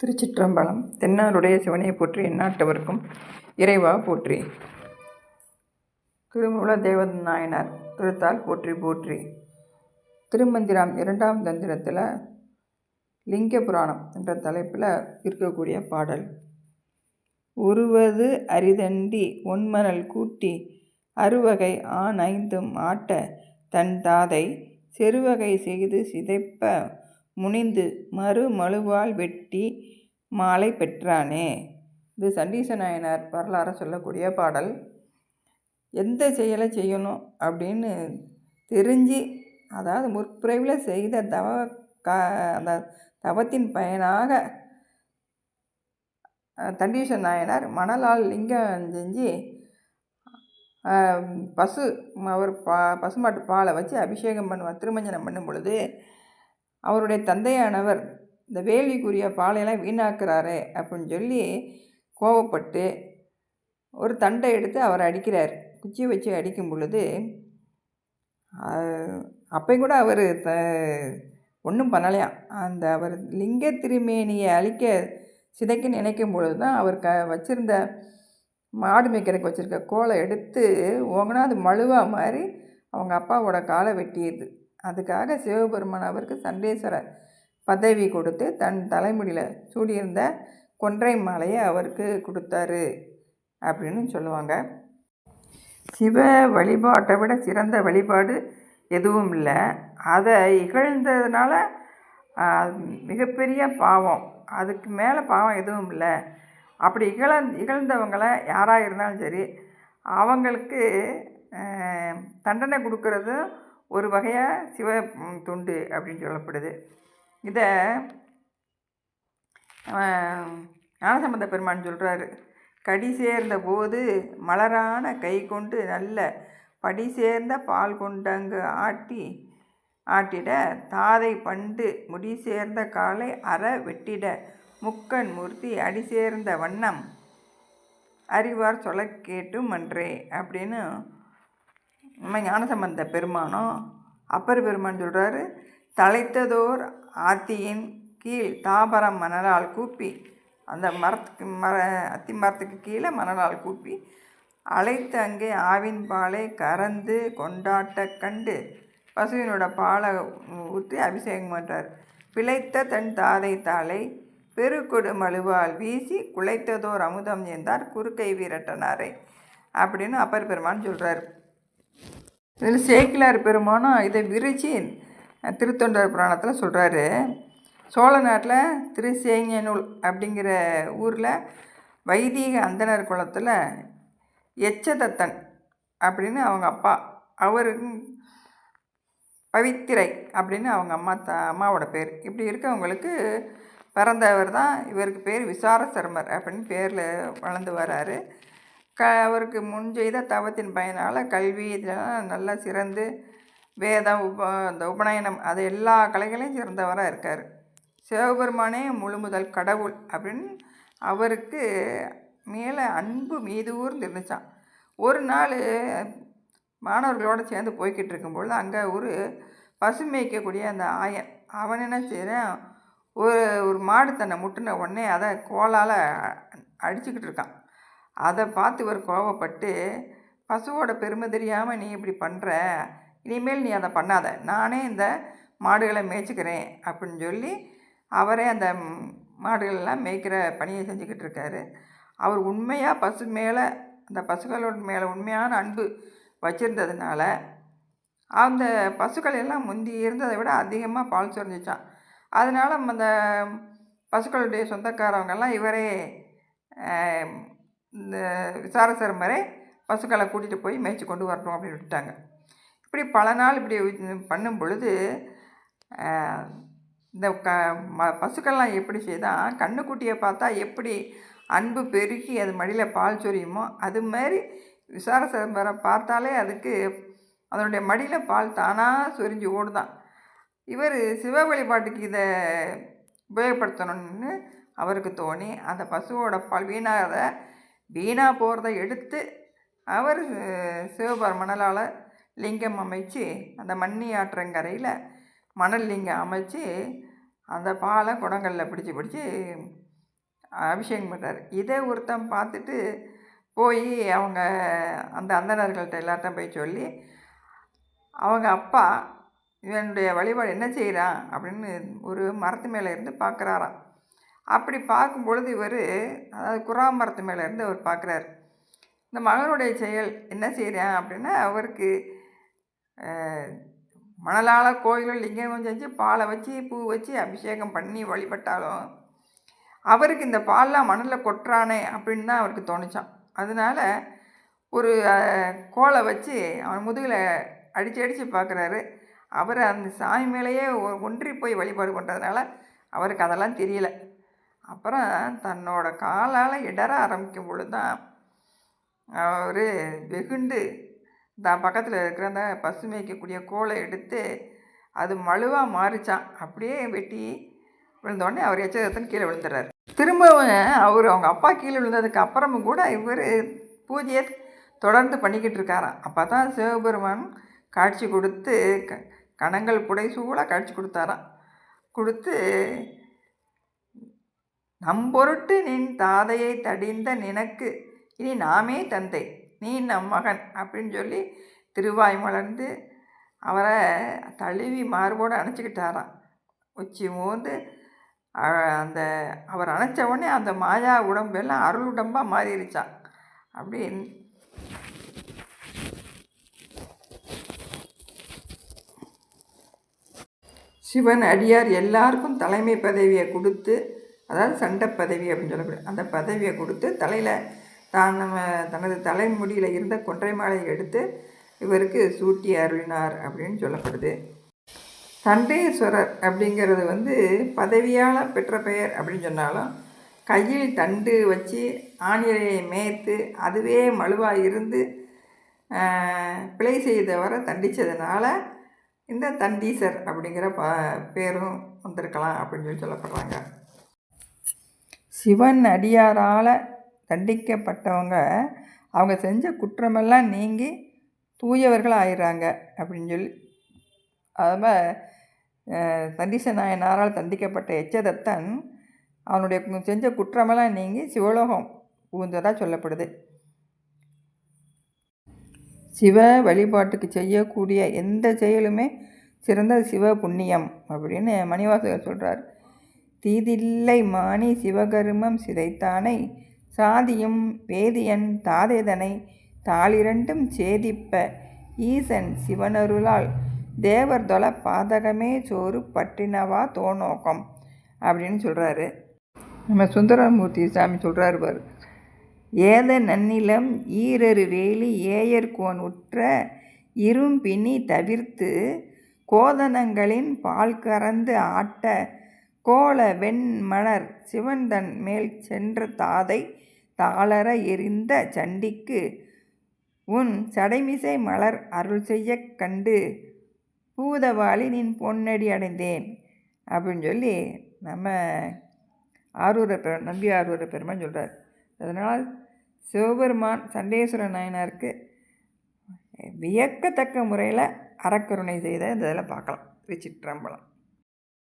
திருச்சிற்றம்பலம் தென்னாருடைய சிவனை போற்றி எந்நாட்டவருக்கும் இறைவா போற்றி. திருமூல தேவதன் நாயனார் திருத்தால் போற்றி போற்றி. திருமந்திரம் இரண்டாம் தந்திரத்தில் லிங்க புராணம் என்ற தலைப்பில் இருக்கக்கூடிய பாடல். உருவது அரிதண்டி ஒன்மணல் கூட்டி அறுவகை ஆண் ஐந்தும் ஆட்ட தன் தாதை செருவகை செய்து சிதைப்ப முனிந்து மறுமழுவால் வெட்டி மாலை பெற்றானே. இது சண்டீச நாயனார் வரலாறு சொல்லக்கூடிய பாடல். எந்த செயலை செய்யணும் அப்படின்னு தெரிஞ்சு அதாவது முற்பிறவில் செய்த தவ கா அந்த தவத்தின் பயனாக அஹ், தண்டீச நாயனார் மணலால் லிங்கம் செஞ்சு பசு அவர் பா பசுமாட்டு பாலை வச்சு அபிஷேகம் பண்ணுவார் திருமஞ்சனம் பண்ணும் பொழுது அவருடைய தந்தையானவர் இந்த வேள்விக்குரிய பாலையெல்லாம் வீணாக்குறாரு அப்படின்னு சொல்லி கோவப்பட்டு ஒரு தண்டை எடுத்து அவரை அடிக்கிறார். குச்சி வச்சு அடிக்கும் பொழுது ஆஹ், கூட அவர் த ஒன்றும் பண்ணலையாம் அந்த அவர் லிங்க திருமேனியை அழிக்க சிதைக்க நினைக்கும் பொழுது தான் அவர் க வச்சுருந்த மாடு மேய்க்கிறக்கு வச்சுருக்க கோலை எடுத்து ஓங்கினா அது மழுவா மாதிரி அவங்க அப்பாவோட காலை வெட்டியது அதுக்காக சிவபெருமான் அவருக்கு சண்டேஸ்வரர் பதவி கொடுத்து தன் தலைமுடியில் சூடியிருந்த கொன்றை மாலையை அவருக்கு கொடுத்தாரு அப்படின்னு சொல்லுவாங்க. சிவ வழிபாட்டை விட சிறந்த வழிபாடு எதுவும் இல்லை. அதை இகழ்ந்ததுனால மிகப்பெரிய பாவம். அதுக்கு மேலே பாவம் எதுவும் இல்லை. அப்படி இகழ இகழ்ந்தவங்களை யாராக இருந்தாலும் சரி அவங்களுக்கு தண்டனை கொடுக்கறதும் ஒரு வகையாக சிவ துண்டு அப்படின்னு சொல்லப்படுது. இதை ஞானசம்பந்த பெருமான் சொல்கிறாரு கடி சேர்ந்த போது மலரான கை கொண்டு நல்ல படி சேர்ந்த பால் கொண்டங்கு ஆட்டி ஆட்டிட தாதை பண்டு முடி சேர்ந்த காலை அற வெட்டிட முக்கன் மூர்த்தி அடி சேர்ந்த வண்ணம் அறிவார் சொல்ல கேட்டும் அன்றே அப்படின்னு நம்ம ஞானசம்பந்த பெருமானும் அப்பர் பெருமான் சொல்கிறாரு தலைத்ததோர் ஆத்தியின் கீழ் தாபரம் மணலால் கூப்பி அந்த மரத்துக்கு மர அத்தி மரத்துக்கு கீழே மணலால் கூப்பி அழைத்து அங்கே ஆவின் பாலை கறந்து கொண்டாட்ட கண்டு பசுவினோட பாலை ஊற்றி அபிஷேகம் பண்ணுறார் பிழைத்த தன் தாதை தாளை பெருக்கொடு மழுவால் வீசி குலைத்ததோர் அமுதம் என்றார் குறுக்கை வீரட்டனாரே அப்படின்னு அப்பர் பெருமான் சொல்கிறார் இதில் சேக்கிலார் பெருமானும் இதை விரிச்சு திருத்தொண்டர் புராணத்தில் சொல்கிறாரு சோழ நாட்டில் திருசேங்கனூல் அப்படிங்கிற ஊரில் வைதீக அந்தனர் குளத்தில் எச்சதத்தன் அப்படின்னு அவங்க அப்பா அவரு பவித்திரை அப்படின்னு அவங்க அம்மா த அம்மாவோட பேர். இப்படி இருக்கவங்களுக்கு பிறந்தவர் தான் இவருக்கு பேர் விசார சர்மர் அப்படின்னு பேரில் வளர்ந்து வராரு. க அவருக்கு முன் செய்த தவத்தின் பயனால் கல்வி இதெல்லாம் நல்லா சிறந்து வேதம் உப இந்த உபநயனம் அது எல்லா கலைகளையும் சிறந்தவராக இருக்கார். சிவபெருமானே முழு முதல் கடவுள் அப்படின்னு அவருக்கு மேலே அன்பு மீது ஊர்ந்து இருந்துச்சான் ஒரு நாள் மாணவர்களோடு சேர்ந்து போய்கிட்டு இருக்கும்பொழுது அங்கே ஒரு பசுமைக்கக்கூடிய அந்த ஆயன் அவன் என்ன செய்கிறான் ஒரு ஒரு மாடு தன்னை முட்டின உடனே அதை கோலால் அடிச்சுக்கிட்டு இருக்கான். அதை பார்த்து இவர் கோவப்பட்டு பசுவோட பெருமை தெரியாமல் நீ இப்படி பண்ணுற இனிமேல் நீ அதை பண்ணாத. நானே இந்த மாடுகளை மேய்ச்சிக்கிறேன். அப்படின்னு சொல்லி அவரே அந்த மாடுகளெல்லாம் மேய்க்கிற பணியை செஞ்சுக்கிட்டு இருக்காரு. அவர் உண்மையாக பசு மேலே அந்த பசுகளோட மேலே உண்மையான அன்பு வச்சுருந்ததுனால அந்த பசுக்கள் எல்லாம் முந்தி இருந்ததை விட அதிகமாக பால் சுரஞ்சிச்சான். அதனால் அந்த பசுக்களுடைய சொந்தக்காரவங்கெல்லாம் இவரே இந்த இந்த வரை பசுக்களை கூட்டிகிட்டு போய் மேய்ச்சி கொண்டு வரணும் அப்படின்னு விட்டாங்க இப்படி பல நாள் இப்படி பண்ணும் பொழுது இந்த க ம பசுக்கள்லாம் எப்படி செய்தான் கண்ணுக்குட்டியை பார்த்தா எப்படி அன்பு பெருகி அது மடியில் பால் சொரியுமோ அது மாதிரி விசார சிதம்பரம் பார்த்தாலே அதுக்கு அதனுடைய மடியில் பால் தானாக சொரிஞ்சு ஓடுதான். இவர் சிவ வழிபாட்டுக்கு இதை உபயோகப்படுத்தணும்னு அவருக்கு தோணி அந்த பசுவோட பால் வீணாகிறத வீணாக போகிறத எடுத்து அவர் சிவபர் மணலால் லிங்கம் அமைச்சு அந்த மண்ணி ஆற்றங்கரையில் மணல் லிங்கம் அமைச்சு அந்த பாலை குடங்களில் பிடிச்சி பிடிச்சி அபிஷேகம் பண்ணுறாரு இதை ஒருத்தன் பார்த்துட்டு போய் அவங்க அந்த அந்தனர்கள்ட்ட எல்லார்ட்டும் போய் சொல்லி அவங்க அப்பா இவனுடைய வழிபாடு என்ன செய்கிறான் அப்படின்னு ஒரு மரத்து மேலே இருந்து பார்க்குறாராம் அப்படி பார்க்கும் பொழுது இவர் அதாவது குறா மரத்து மேலேருந்து அவர் பார்க்குறாரு. இந்த மகனுடைய செயல் என்ன செய்கிறான் அப்படின்னா அவருக்கு மணலால் கோயிலில் லிங்கம் செஞ்சு பாலை வச்சு பூ வச்சு அபிஷேகம் பண்ணி வழிபட்டாலும் அவருக்கு இந்த பால்லாம் மணலில் கொட்டுறானே அப்படின்னு தான் அவருக்கு தோணுச்சான் அதனால ஒரு கோலை வச்சு அவன் முதுகில் அடித்து அடித்து பார்க்குறாரு. அவர் அந்த சாமி மேலேயே ஒன்றி போய் வழிபாடு பண்ணுறதுனால அவருக்கு அதெல்லாம் தெரியல. அப்புறம் தன்னோட காலால் இடற ஆரம்பிக்கும் பொழுது தான் அவர் வெகுண்டு தான் பக்கத்தில் இருக்கிற அந்த பசு மேய்க்கக்கூடிய கோலை எடுத்து அது மழுவாக மாறிச்சான். அப்படியே வெட்டி விழுந்தோடனே அவர் எச்சரித்தன் கீழே விழுந்துடுறாரு திரும்பவும் அவர் அவங்க அப்பா கீழே விழுந்ததுக்கு அப்புறமும் கூட இவர் பூஜையை தொடர்ந்து பண்ணிக்கிட்டு இருக்காராம். அப்போ தான் சிவபெருமான் காட்சி கொடுத்து க கணங்கள் புடைசூழ காட்சி கொடுத்தாராம். கொடுத்து நம்பொருட்டு நின் தாதையை தடிந்த நினக்கு. இனி நாமே தந்தை நீ நம் மகன் அப்படின்னு சொல்லி திருவாய் மலர்ந்து அவரை தழுவி மார்போடு அணைச்சிக்கிட்டாராம். உச்சி மோந்து அந்த அவர் அணைச்ச உடனே அந்த மாயா உடம்பெல்லாம் அருள் உடம்பாக மாறிடுச்சான் அப்படி சிவன் அடியார் எல்லாருக்கும் தலைமை பதவியை கொடுத்து அதாவது சண்டை பதவி அப்படின்னு சொல்லக்கூடிய அந்த பதவியை கொடுத்து தலையில் தான் நம்ம தனது தலைமுடியில் இருந்த கொன்றை மாலையை எடுத்து இவருக்கு சூட்டி அருளினார் அப்படின்னு சொல்லப்படுது. தண்டேஸ்வரர் அப்படிங்கிறது வந்து பதவியால் பெற்ற பெயர் அப்படின்னு சொன்னாலும் கையில் தண்டு வச்சு ஆணிரையை மேய்த்து அதுவே மழுவாக இருந்து பிழை செய்தவரை தண்டித்ததுனால இந்த தண்டீசர் அப்படிங்கிற ப பேரும் வந்திருக்கலாம் அப்படின்னு சொல்லி சொல்லப்படுறாங்க. சிவன் அடியாரால் தண்டிக்கப்பட்டவங்க அவங்க செஞ்ச குற்றமெல்லாம் நீங்கி தூயவர்கள் ஆயிடுறாங்க அப்படின்னு சொல்லி அதுமாதிரி தண்டிச நாயனாரால் தண்டிக்கப்பட்ட எச்சதத்தன் அவனுடைய செஞ்ச குற்றமெல்லாம் நீங்கி சிவலோகம் புகுந்ததாக சொல்லப்படுது. சிவ வழிபாட்டுக்கு செய்யக்கூடிய எந்த செயலுமே சிறந்த சிவ புண்ணியம் அப்படின்னு மணிவாசகர் சொல்கிறார் தீதில்லை மானி சிவகருமம் சிதைத்தானை சாதியும் வேதியன் தாதைதனை தாளிரண்டும் சேதிப்ப ஈசன் சிவனருளால் தேவர் தொல பாதகமே சோறு பட்டினவா தோநோக்கம்? அப்படின்னு சொல்கிறாரு நம்ம சுந்தரமூர்த்தி சாமி சொல்கிறாரு பாரு. ஏத நன்னிலம் ஈரரு வேலி ஏயர்கோன் உற்ற இரும்பினி தவிர்த்து கோதனங்களின் பால் கறந்து ஆட்ட கோல வெண்மணர் சிவன்தன் மேல் சென்ற தாதை தாளர எரிந்த சண்டிக்கு உன் சடைமிசை மலர் அருள் செய்யக் கண்டு பூதவாளி நின் பொன்னடி அடைந்தேன். அப்படின்னு சொல்லி நம்ம ஆரூர பெ நம்பி ஆரூர பெருமான் சொல்கிறார் அதனால் சிவபெருமான் சண்டேஸ்வர நாயனாருக்கு வியக்கத்தக்க முறையில் அறக்கருணை செய்த இந்த பார்க்கலாம். திருச்சிற்றம்பலம்.